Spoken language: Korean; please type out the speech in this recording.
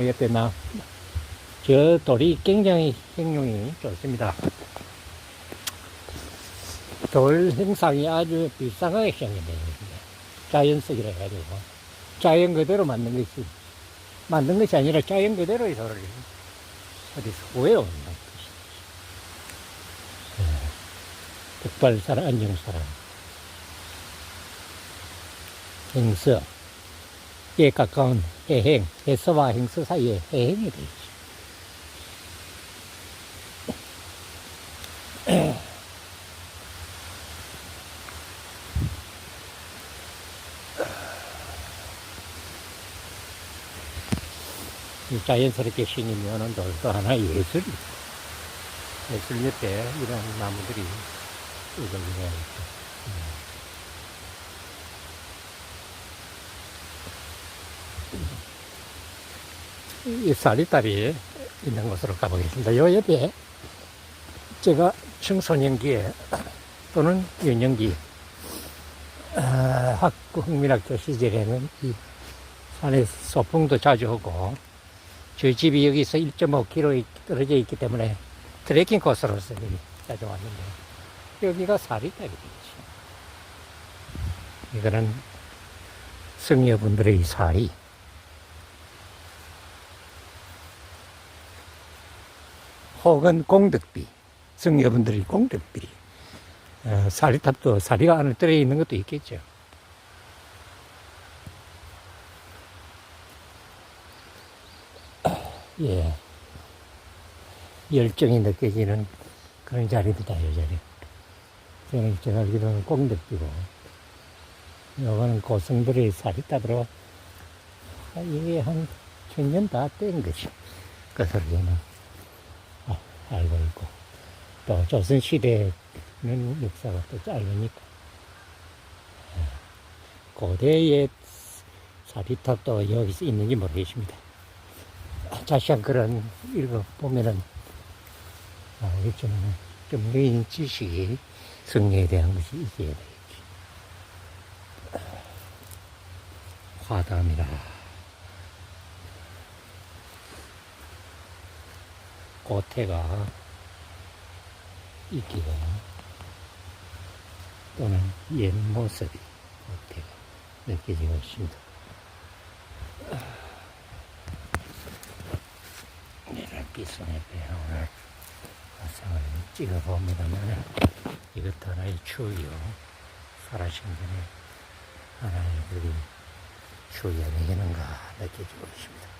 옆에 나, 저 돌이 굉장히 행용이 좋습니다. 돌 형상이 아주 비상하게 생겼네요. 자연석이라 해가지고. 자연 그대로 만든 것이, 만든 것이 아니라 자연 그대로의 돌을 어디서 구해온 것이. 백발사람, 안정사람. 행서. 에 가까운 해행, 해서와 행서 사이에 해행이 되죠. 이 자연스럽게 신이 면은 돌도 하나의 예술이 예술 옆에 이런 나무들이 우글우글. 이 쌀이다리 있는 곳으로 가보겠습니다. 요 옆에 제가 청소년기에 또는 유년기 아, 학구 흥민학교 시절에는 이 산에 소풍도 자주 오고 저희 집이 여기서 1.5km 떨어져 있기 때문에 트레킹 코스로서 자주 왔는데 여기가 되겠죠. 이거는 성녀분들의 쌀이 혹은 공덕비, 성녀분들이 공덕비, 어, 사리탑도 사리가 안에 들어있는 것도 있겠죠. 예. 열정이 느껴지는 그런 자리입니다, 이 자리. 저는 제가 알기로는 공덕비고, 요거는 고성들의 사리탑으로, 아, 이게 한 천년 다뗀 것이, 저는 아, 알고 있고 또 조선시대는 역사가 또 짧으니까 예, 고대의 사리탑도 여기서 있는지 모르겠습니다. 아, 자세한 그런 읽어보면은 알겠지만 좀 너인 지식이 성리에 대한 것이 있어야 되겠지. 화담이라 고태가 있기가 또는 옛 모습이 고태가 느껴지고 있습니다. 이런 대해 오늘 화상을 찍어봅니다만 이것도 하나의 추위요. 살아신 분의 하나의 우리 추위가 되는가 느껴지고 있습니다.